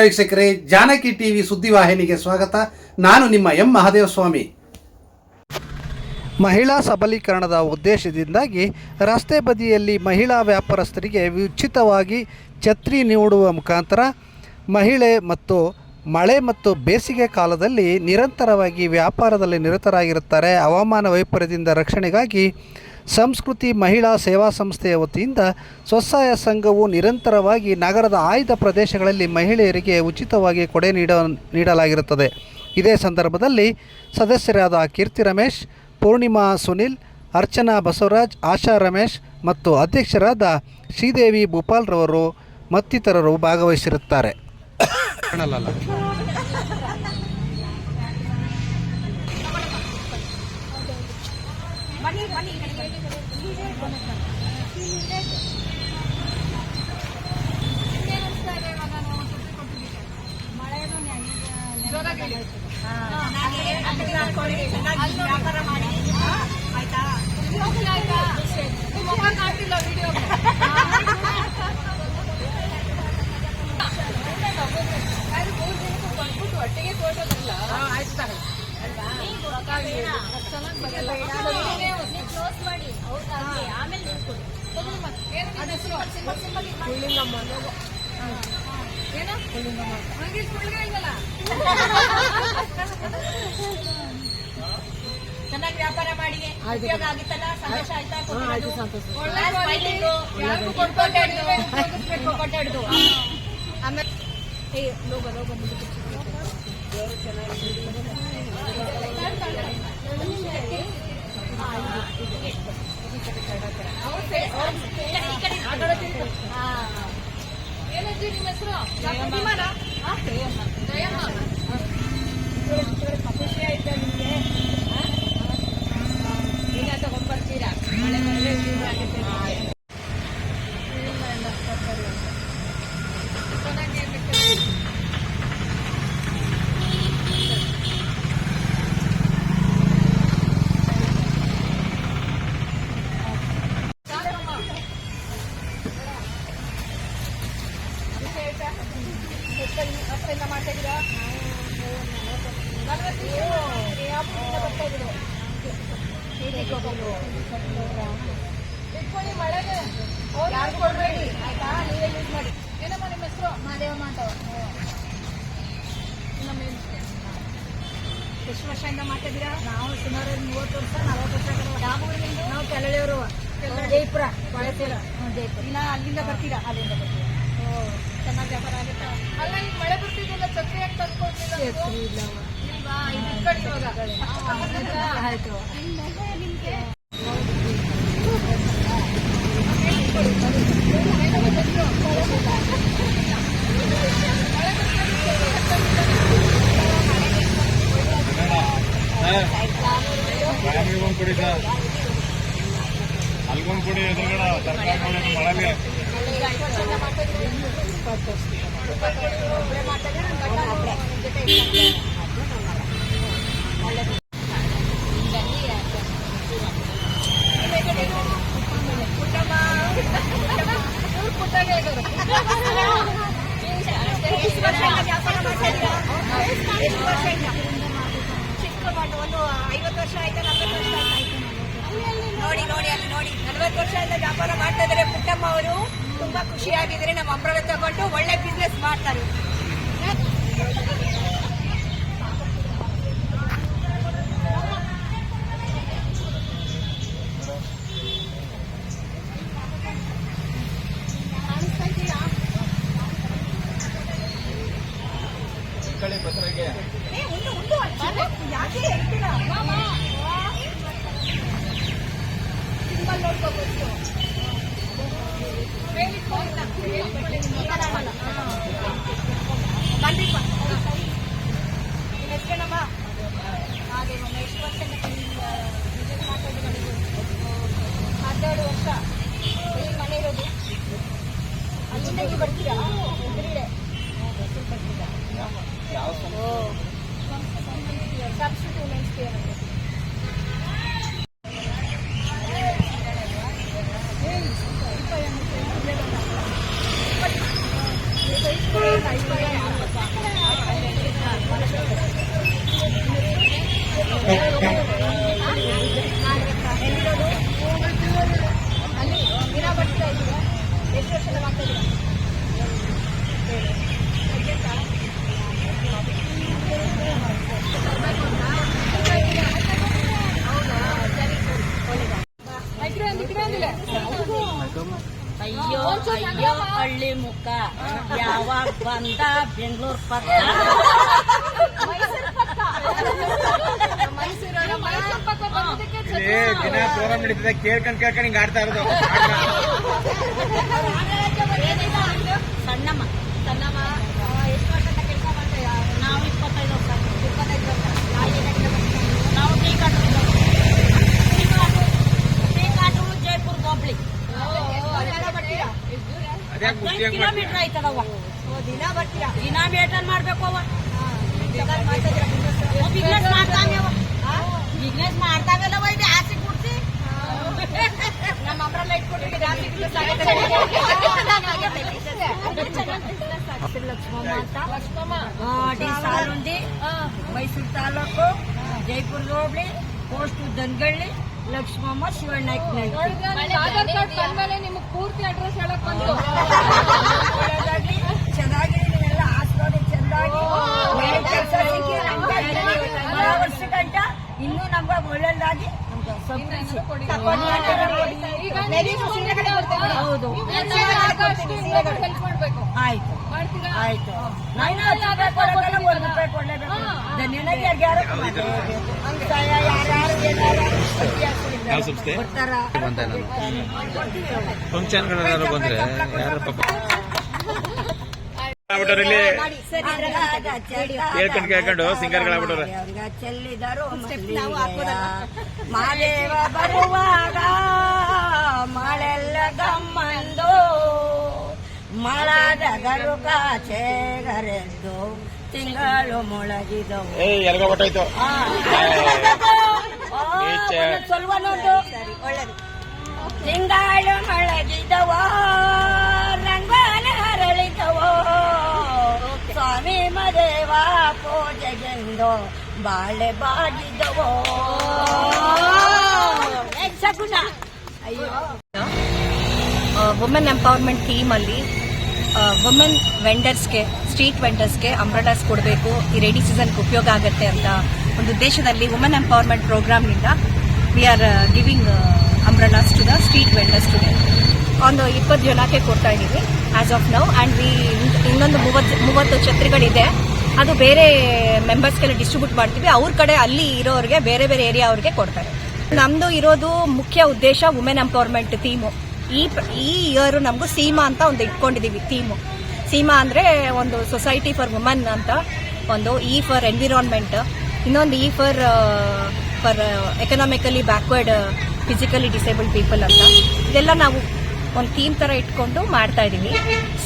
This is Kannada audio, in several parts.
ವೀಕ್ಷಕರೇ, ಜಾನಕಿ ಟಿವಿ ಸುದ್ದಿವಾಹಿನಿಗೆ ಸ್ವಾಗತ. ನಾನು ನಿಮ್ಮ ಎಂ ಮಹಾದೇವಸ್ವಾಮಿ. ಮಹಿಳಾ ಸಬಲೀಕರಣದ ಉದ್ದೇಶದಿಂದಾಗಿ ರಸ್ತೆ ಬದಿಯಲ್ಲಿ ಮಹಿಳಾ ವ್ಯಾಪಾರಸ್ಥರಿಗೆ ಉಚಿತವಾಗಿ ಛತ್ರಿ ನೀಡುವ ಮುಖಾಂತರ ಮಹಿಳೆ ಮತ್ತು ಮಳೆ ಮತ್ತು ಬೇಸಿಗೆ ಕಾಲದಲ್ಲಿ ನಿರಂತರವಾಗಿ ವ್ಯಾಪಾರದಲ್ಲಿ ನಿರತರಾಗಿರುತ್ತಾರೆ. ಹವಾಮಾನ ವೈಪರ್ಯದಿಂದ ರಕ್ಷಣೆಗಾಗಿ ಸಂಸ್ಕೃತಿ ಮಹಿಳಾ ಸೇವಾ ಸಂಸ್ಥೆಯ ವತಿಯಿಂದ ಸ್ವಸಹಾಯ ಸಂಘವು ನಿರಂತರವಾಗಿ ನಗರದ ಆಯ್ದ ಪ್ರದೇಶಗಳಲ್ಲಿ ಮಹಿಳೆಯರಿಗೆ ಉಚಿತವಾಗಿ ಕೊಡೆ ನೀಡ, ನೀಡಲಾಗಿರುತ್ತದೆ. ಇದೇ ಸಂದರ್ಭದಲ್ಲಿ ಸದಸ್ಯರಾದ ಕೀರ್ತಿ ರಮೇಶ್, ಪೂರ್ಣಿಮಾ ಸುನಿಲ್, ಅರ್ಚನಾ ಬಸವರಾಜ್, ಆಶಾ ರಮೇಶ್ ಮತ್ತು ಅಧ್ಯಕ್ಷರಾದ ಶ್ರೀದೇವಿ ಭೂಪಾಲ್ರವರು ಮತ್ತಿತರರು ಭಾಗವಹಿಸಿರುತ್ತಾರೆ. ಚೆನ್ನಾಗಿ ವ್ಯಾಪಾರ ಮಾಡಿ ಆಗಿತ್ತಲ್ಲ ಸಂತೋಷ ಆಯ್ತಾ. ಆಮೇಲೆ ಏನಜ್ಜಿ ನಿಮ್ಮ ಹೆಸರು ಜಯಮ್ಮ ಖುಷಿ ಆಯ್ತಾ ನಿಮಗೆ ಈಗ ತಗೊಂಡ್ಬರ್ತೀರಾ ಮಳೆ ಮಳೆ ಆಗುತ್ತೆ ಹತ್ತರಿಂದ ಮಾಡ್ತಾ ಇದ್ದೀರಾ ನಲ್ವತ್ತು ಯಾವ ಬರ್ತಾ ಇದ್ರು ಇಟ್ಕೊಳ್ಳಿ ಮಳೆಗೆ ಯಾರು ಕೊಡ್ಬೇಡಿ ಆಯ್ತಾ ನೀವೇ ಯೂಸ್ ಮಾಡಿ ಏನಮ್ಮ ನಿಮ್ಮ ಮಾತಾವ ನಮ್ಮ ಎಷ್ಟು ವರ್ಷದಿಂದ ಮಾಡ್ತಿದ್ದೀರಾ ನಾವು ಸುಮಾರು ಮೂವತ್ತು ವರ್ಷ ನಲವತ್ತು ವರ್ಷ ನಾವು ಕೆಳಳಿಯವರು ಜೈಪುರ ಬಳಸೀರ ಜೈಪುರ ಇನ್ನ ಅಲ್ಲಿಂದ ಬರ್ತೀರಾ ಅಲ್ಲಿಂದ ಬರ್ತೀರಾ ಓ ಚೆನ್ನಾಗಿ ವ್ಯಾಪಾರ ಆಗುತ್ತಾ ಅಲ್ಲ ಈಗ ಮಳೆ ಬರ್ತಿದ್ದಿಲ್ಲ ಛತ್ರಿ ಯಾಕೆ ಆಯ್ತು ಫ್ಯಾಮಿಲಿಗೊಂದು ಕೊಡಿ ಸರ್ ಅಲ್ಗೊಂದು ಕೊಡಿ ಎದುರುಗಡೆ ತರಕಾರಿ ಕೊಡಿ ಮಳೆಗೆ ಒಂದು ಐವತ್ತು ವರ್ಷ ಆಯ್ತಾ, ನಲ್ವತ್ತು ವರ್ಷ ಆಯ್ತಾ? ನೋಡಿ ನೋಡಿ, ಅಲ್ಲಿ ನೋಡಿ. ನಲವತ್ತು ವರ್ಷದಿಂದ ವ್ಯಾಪಾರ ಮಾಡ್ತಾ ಇದ್ದಾರೆ ಪುಟ್ಟಮ್ಮ ಅವರು. ತುಂಬಾ ಖುಷಿಯಾಗಿದ್ದಾರೆ. ನಮ್ಮ ಅಂಬ್ರವ ತಗೊಂಡು ಒಳ್ಳೆ ಬಿಸ್ನೆಸ್ ಮಾಡ್ತಾರೆ ಏ, ಉಂಡು, ಉಂಡು, ಅಜ್ಜಿ. ಯಾಕೆ ಹೇಳ್ತೀರಾ? ಸಿಂಬಲ್ ನೋಡ್ಕೋಬೇಕು ಹೇಳಿಕೊಳ್ಳಿಲ್ಲ ಹೇಳಿಕೊಳ್ಳಿ ಬನ್ರಿಪ್ಪ ನಿಮ್ಮ ಹೆಸರೇನಮ್ಮ ಹಾಗೆ ಒಮ್ಮೆ ಎಷ್ಟು ವರ್ಷದಿಂದ ಬಿಸ್ನೆಸ್ ಮಾಡ್ತಾ ಇದ್ದೀರಾ ನೀವು ಹನ್ನೆರಡು ವರ್ಷ ಎಲ್ಲಿ ಮನೆ ಇರೋದು ಅಲ್ಲಿಂದ ನೀವು ಬರ್ತೀರಾ ಎದುರುಗಡೆ ಬರ್ತೀರಾ ಸಬ್ಸ್ಟಿಟ್ಯೂಟ್ ವುಮೆನ್ಸ್ ಕೇರ್ ಅಂತ ಅಭಿಪ್ರಾಯ ಅಯ್ಯೋ ಅಯ್ಯೋ ಹಳ್ಳಿ ಮುಖ ಯಾವಾಗ ಬಂದ ಬೆಂಗಳೂರು ಪಕ್ಕ. ದಿನ ಪ್ರೋಗ್ರಾಮ್ ನಡೀತದೆ. ಕೇಳ್ಕೊಂಡ್ ಕೇಳ್ಕೊಂಡ್ ಹಿಂಗ್ ಆಡ್ತಾ ಇರೋದು. ಸಣ್ಣಮ್ಮ. ಸಣ್ಣಮ್ಮ ಎಷ್ಟು ವರ್ಷದ ಕೆಲಸ ಮಾಡ್ತೀರಾ ನಾವು ಇಪ್ಪತ್ತೈದು ವರ್ಷ. ಇಪ್ಪತ್ತೈದು ವರ್ಷ. ನಾವು ಟೀ ಕಾಟು ಟೀ ಕಾಟು ಟೀ ಜೈಪುರ್ ಕಿಲೋಮೀಟರ್ ಆಯ್ತದವ್ವ. ದಿನ ಬರ್ತೀರಾ ದಿನ ಮೇಂಟೈನ್ ಮಾಡ್ಬೇಕು ಅವ ಬಿಸ್ನೆಸ್ ಮಾಡ್ತಾವೆ ಬಿಸ್ನೆಸ್ ಮಾಡ್ತಾವೆಲ್ಲವ ಇದು ಆಸೆ ಕೊಡ್ತಿ ನಮ್ಮ ಅಮ್ರಲ್ಲ ಇಟ್ಕೊಟ್ಟಿಗೆ ಜಾಸ್ತಿ business ಹೆಸರು ಲಕ್ಷ್ಮಮ್ಮ ಅಂತ ಆ, ಡಿ ಸಾಲುಂಡಿ ಮೈಸೂರು ತಾಲೂಕು ಜೈಪುರ ಹೋಬಳಿ ಪೋಸ್ಟ್ ದನ್ಗಳ್ಳಿ ಲಕ್ಷ್ಮಮ್ಮ ಶಿವಣ್ಣಯ್ಕ ಆಧಾರ್ ಕಾರ್ಡ್ ಬಂದ್ಮೇಲೆ ನಿಮ್ಗೆ ಪೂರ್ತಿ ಅಡ್ರೆಸ್ ಹೇಳಕ್ ಬಂತು ಇನ್ನೊಬ್ರು help ಮಾಡ್ಬೇಕು ಆಯ್ತು ಆಯ್ತು ನಾನು ಒಂದು ರೂಪಾಯಿ ಕೊಡಲೇಬೇಕು ಯಾವ ಸಂಸ್ಥೆ? ಫಂಕ್ಷನ್ಗಳೆಲ್ಲ ಬಂದ್ರೆ ಯಾರು ಪಾಪ ಆಗ್ಬಿಟ್ಟವ್ರೆ ಇಲ್ಲಿ. ಕೇಳ್ಕೊಂಡು ಕೇಳ್ಕೊಂಡು ಸಿಂಗರ್ಗಳಾಗ್ಬಿಟ್ಟವ್ರೆ. ಅವ್ರಿಗೆ ಚೆಲ್ಲಿದರು ಮಾದೇವ ಬರುವಾಗ ಮಳೆಲ್ಲ ಗಮ್ಮಂದು ಮಳದ ಗರುಕ ಚೇಗರೆದ್ದು ತಿಂಗಳು ಮೊಳಗಿದವು. ಏ ಎಲ್ಗ ಹೊಟ್ಟೋಯ್ತು. ಸೊಲ್ವನೊಂದು. ತಿಂಗಳು ಮೊಳಗಿದವ. ಪೂಜೆಗೆಂದು ಬಾಳೆ ಬಾಗಿದವೋ. ಅಯ್ಯೋ. ವುಮೆನ್ ಎಂಪವರ್ಮೆಂಟ್ ಟೀಮಲ್ಲಿ ವುಮೆನ್ ವೆಂಡರ್ಸ್ಗೆ ಸ್ಟ್ರೀಟ್ ವೆಂಡರ್ಸ್ಗೆ ಅಂಬ್ರಡಾಸ್ ಕೊಡಬೇಕು. ಈ ರೆಡಿ ಸೀಸನ್ಗೆ ಉಪಯೋಗ ಆಗುತ್ತೆ ಅಂತ ಒಂದು ಉದ್ದೇಶದಲ್ಲಿ women empowerment ಪ್ರೋಗ್ರಾಮ್ನಿಂದ we are giving umbrellas to the street vendors today ಒಂದು ಇಪ್ಪತ್ತು ಜನಕ್ಕೆ ಕೊಡ್ತಾ ಇದ್ದೀವಿ as of now and we ಇನ್ನೊಂದು ಮೂವತ್ತು ಮೂವತ್ತು ಛತ್ರಿಗಳಿದೆ. ಅದು ಬೇರೆ ಮೆಂಬರ್ಸ್ಗೆಲ್ಲ ಡಿಸ್ಟ್ರಿಬ್ಯೂಟ್ ಮಾಡ್ತೀವಿ. ಅವ್ರ ಕಡೆ ಅಲ್ಲಿ ಇರೋರಿಗೆ, ಬೇರೆ ಬೇರೆ ಏರಿಯಾ ಅವ್ರಿಗೆ ಕೊಡ್ತಾರೆ. ನಮ್ದು ಇರೋದು ಮುಖ್ಯ ಉದ್ದೇಶ ವುಮೆನ್ ಎಂಪವರ್ಮೆಂಟ್ ಥೀಮು ಈ ಈ ಇಯರ್ ನಮಗೂ ಸೀಮಾ ಅಂತ ಒಂದು ಇಟ್ಕೊಂಡಿದೀವಿ ಥೀಮು ಸೀಮಾ ಅಂದ್ರೆ ಒಂದು ಸೊಸೈಟಿ ಫಾರ್ ವುಮೆನ್ ಅಂತ ಒಂದು ಇ ಫಾರ್ ಎನ್ವಿರಾನ್ಮೆಂಟ್ ಇನ್ನೊಂದು E for for economically backward physically disabled people ಅಂತ. ಇದೆಲ್ಲ ನಾವು ಒಂದು ಥೀಮ್ ತರ ಇಟ್ಕೊಂಡು ಮಾಡ್ತಾ ಇದ್ದೀವಿ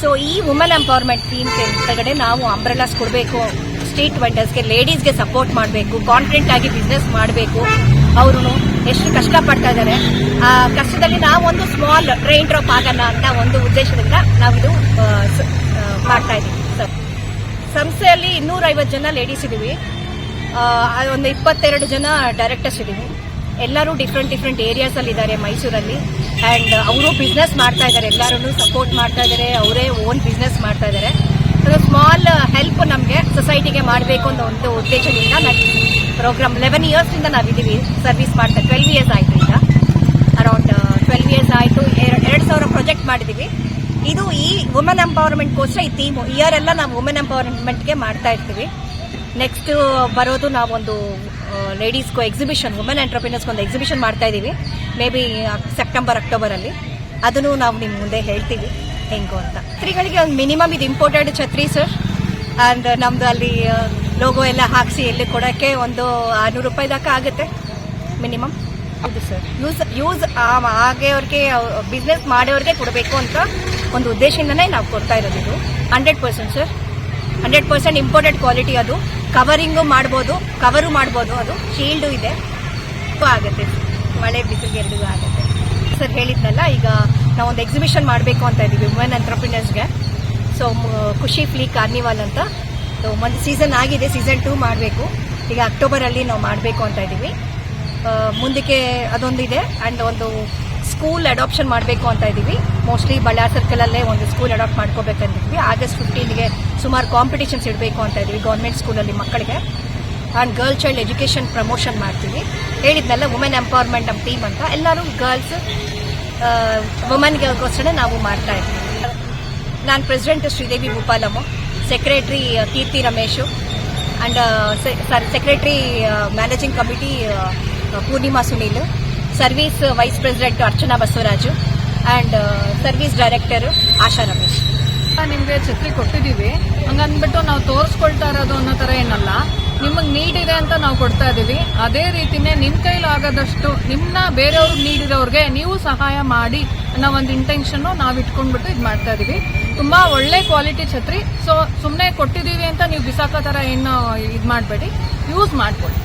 ಸೊ ಈ ವುಮೆನ್ ಎಂಪವರ್ಮೆಂಟ್ ಥೀಮ್ ಕೆಳಗಡೆ ನಾವು ಅಂಬ್ರೆಲಾಸ್ ಕೊಡಬೇಕು. ಸ್ಟ್ರೀಟ್ ವೆಂಡರ್ಸ್ಗೆ ಲೇಡೀಸ್ಗೆ ಸಪೋರ್ಟ್ ಮಾಡಬೇಕು. ಕಾನ್ಫಿಡೆಂಟ್ ಆಗಿ ಬಿಸ್ನೆಸ್ ಮಾಡಬೇಕು. ಅವರು ಎಷ್ಟು ಕಷ್ಟಪಡ್ತಾ ಇದ್ದಾರೆ ಆ, ಕಷ್ಟದಲ್ಲಿ ನಾವೊಂದು ಸ್ಮಾಲ್ ಟ್ರೈನ್ ಡ್ರಾಪ್ ಆಗೋಣ ಅಂತ ಒಂದು ಉದ್ದೇಶದಿಂದ ನಾವಿದು ಮಾಡ್ತಾ ಇದ್ದೀವಿ ಸಂಸ್ಥೆಯಲ್ಲಿ ಇನ್ನೂರೈವತ್ತು ಜನ ಲೇಡೀಸ್ ಇದ್ದೀವಿ ಒಂದು ಇಪ್ಪತ್ತೆರಡು ಜನ ಡೈರೆಕ್ಟರ್ಸ್ ಇದ್ದೀವಿ ಎಲ್ಲರೂ ಡಿಫ್ರೆಂಟ್ ಡಿಫ್ರೆಂಟ್ ಏರಿಯಾಸ್ ಅಲ್ಲಿ ಇದ್ದಾರೆ ಮೈಸೂರಲ್ಲಿ. ಅಂಡ್ ಅವರು ಬಿಸ್ನೆಸ್ ಮಾಡ್ತಾ ಇದ್ದಾರೆ ಎಲ್ಲರೂ ಸಪೋರ್ಟ್ ಮಾಡ್ತಾ ಇದ್ದಾರೆ ಅವರೇ ಓನ್ ಬಿಸ್ನೆಸ್ ಮಾಡ್ತಾ ಇದ್ದಾರೆ ಸ್ಮಾಲ್ ಹೆಲ್ಪ್ ನಮಗೆ ಸೊಸೈಟಿಗೆ ಮಾಡಬೇಕು ಅನ್ನೋ ಒಂದು ಉದ್ದೇಶದಿಂದ ನಾವು ಪ್ರೋಗ್ರಾಮ್ ಲೆವೆನ್ ಇಯರ್ಸಿಂದ ನಾವು ನಾವಿದ್ದೀವಿ ಸರ್ವಿಸ್ ಮಾಡ್ತಾ ಟ್ವೆಲ್ವ್ ಇಯರ್ಸ್ ಆಯಿತು ಈಗ. ಅರೌಂಡ್ ಟ್ವೆಲ್ವ್ ಇಯರ್ಸ್ ಆಯಿತು. ಎರಡು ಸಾವಿರ ಪ್ರಾಜೆಕ್ಟ್ ಮಾಡಿದ್ದೀವಿ. ಇದು ಈ ವುಮೆನ್ ಎಂಪವರ್ಮೆಂಟ್ಗೋಸ್ಕರ ಈ ಥೀಮು ಇಯರ್ ಎಲ್ಲ ನಾವು ವುಮೆನ್ ಎಂಪವರ್ಮೆಂಟ್ಗೆ ಮಾಡ್ತಾ ಇರ್ತೀವಿ. ನೆಕ್ಸ್ಟ್ ಬರೋದು ನಾವೊಂದು ಲೇಡೀಸ್ಗೂ ಎಕ್ಸಿಬಿಷನ್ ವುಮೆನ್ ಎಂಟರ್ಪ್ರಿನರ್ಸ್ಗೆ ಒಂದು ಎಕ್ಸಿಬಿಷನ್ ಮಾಡ್ತಾ ಇದ್ದೀವಿ. ಮೇ ಬಿ ಸೆಪ್ಟೆಂಬರ್ ಅಕ್ಟೋಬರಲ್ಲಿ ಅದನ್ನು ನಾವು ನಿಮ್ಮ ಮುಂದೆ ಹೇಳ್ತೀವಿ. ಹೆಂಗು ಅಂತ. ಛತ್ರಿಗಳಿಗೆ ಒಂದು ಮಿನಿಮಮ್ ಇದು ಇಂಪೋರ್ಟೆಡ್ ಛತ್ರಿ ಸರ್ ಆ್ಯಂಡ್ ನಮ್ದು ಅಲ್ಲಿ ಲೋಗೋ ಎಲ್ಲ ಹಾಕಿಸಿ ಎಲ್ಲಿ ಕೊಡೋಕ್ಕೆ ಒಂದು ಆರುನೂರು ರೂಪಾಯಿ ದಾಕ ಆಗುತ್ತೆ. ಮಿನಿಮಮ್ ಹೌದು ಸರ್ ಯೂಸ್ ಯೂಸ್ ಹಾಗೆ ಅವ್ರಿಗೆ ಬಿಸ್ನೆಸ್ ಮಾಡೋರಿಗೆ ಕೊಡಬೇಕು ಅಂತ ಒಂದು ಉದ್ದೇಶದಿಂದನೇ ನಾವು ಕೊಡ್ತಾ ಇರೋದು ಇದು. Hundred percent sir hundred percent imported quality ಅದು. ಕವರಿಂಗು ಮಾಡ್ಬೋದು ಕವರು ಮಾಡ್ಬೋದು ಅದು ಶೀಲ್ಡು ಇದೆ. ಆಗುತ್ತೆ. ಮಳೆ ಬಿಸಿಲಿಗೆ ಎರಡಿಗೂ ಆಗುತ್ತೆ. ಸರ್ ಹೇಳಿದ್ನಲ್ಲ ಈಗ ನಾವು ಒಂದು ಎಕ್ಸಿಬಿಷನ್ ಮಾಡಬೇಕು ಅಂತ ಇದ್ದೀವಿ ವುಮೆನ್ ಎಂಟರ್ಪ್ರಿನರ್ಸ್ಗೆ ಸೊ ಖುಷಿ ಫ್ಲೀ ಕಾರ್ನಿವಾಲ್ ಅಂತ. ಸೊ ಒಂದು ಸೀಸನ್ ಆಗಿದೆ ಸೀಸನ್ ಟೂ ಮಾಡಬೇಕು. ಈಗ ಅಕ್ಟೋಬರಲ್ಲಿ ನಾವು ಮಾಡಬೇಕು ಅಂತ ಇದ್ದೀವಿ ಆ, ಮುಂದಕ್ಕೆ ಅದೊಂದಿದೆ ಆ್ಯಂಡ್ ಒಂದು ಸ್ಕೂಲ್ ಅಡಾಪ್ಷನ್ ಮಾಡಬೇಕು ಅಂತ ಇದ್ದೀವಿ. ಮೋಸ್ಟ್ಲಿ ಬಳ್ಳಾರ್ ಸರ್ಕಲಲ್ಲೇ ಒಂದು ಸ್ಕೂಲ್ ಅಡಾಪ್ಟ್ ಮಾಡ್ಕೋಬೇಕಂತಿದ್ವಿ ಆಗಸ್ಟ್ ಫಿಫ್ಟೀನ್ಗೆ ಸುಮಾರು ಕಾಂಪಿಟೇಷನ್ಸ್ ಇಡಬೇಕು ಅಂತ ಇದ್ದೀವಿ ಗೌರ್ಮೆಂಟ್ ಸ್ಕೂಲಲ್ಲಿ ಮಕ್ಕಳಿಗೆ. And girl child education promotion ಮಾಡ್ತೀವಿ. ಹೇಳಿದ್ನಲ್ಲ ವುಮೆನ್ ಎಂಪವರ್ಮೆಂಟ್ ನಮ್ಮ ಟೀಮ್ ಅಂತ. ಎಲ್ಲರೂ ಗರ್ಲ್ಸ್ ವುಮನ್ಗೋಸ್ಕರ ನಾವು ಮಾಡ್ತಾ ಇದ್ದೀವಿ. ನಾನು president Sridevi Bhupalamma secretary Keerthi Ramesh and secretary managing committee Poornima Sunil. Service vice president Archana Basavaraju and service director Asha Ramesh. ನಿಮ್ಗೆ ಛತ್ರಿ ಕೊಟ್ಟಿದೀವಿ ಹಂಗಂದ್ಬಿಟ್ಟು ನಾವು ತೋರಿಸ್ಕೊಳ್ತಾ ಇರೋದು ಅನ್ನೋ ತರ ಏನಲ್ಲ. ನಿಮಗೆ ನೀಡಿದೆ ಅಂತ ನಾವು ಕೊಡ್ತಾ ಇದೀವಿ ಅದೇ ರೀತಿನೇ ನಿಮ್ ಕೈಲಾಗದಷ್ಟು ನಿಮ್ನ ಬೇರೆಯವ್ರಿಗೆ ನೀಡಿದವ್ರಿಗೆ ನೀವು ಸಹಾಯ ಮಾಡಿ ಅನ್ನೋ ಒಂದು ಇಂಟೆನ್ಷನ್ ನಾವ್ ಇಟ್ಕೊಂಡ್ಬಿಟ್ಟು ಇದು ಮಾಡ್ತಾ ಇದೀವಿ ತುಂಬಾ ಒಳ್ಳೆ ಕ್ವಾಲಿಟಿ ಛತ್ರಿ. ಸೊ ಸುಮ್ಮನೆ ಕೊಟ್ಟಿದೀವಿ ಅಂತ ನೀವು ಬಿಸಾಕೋ ತರ ಏನು ಇದು ಮಾಡಬೇಡಿ. ಯೂಸ್ ಮಾಡ್ಕೊಳ್ಳಿ.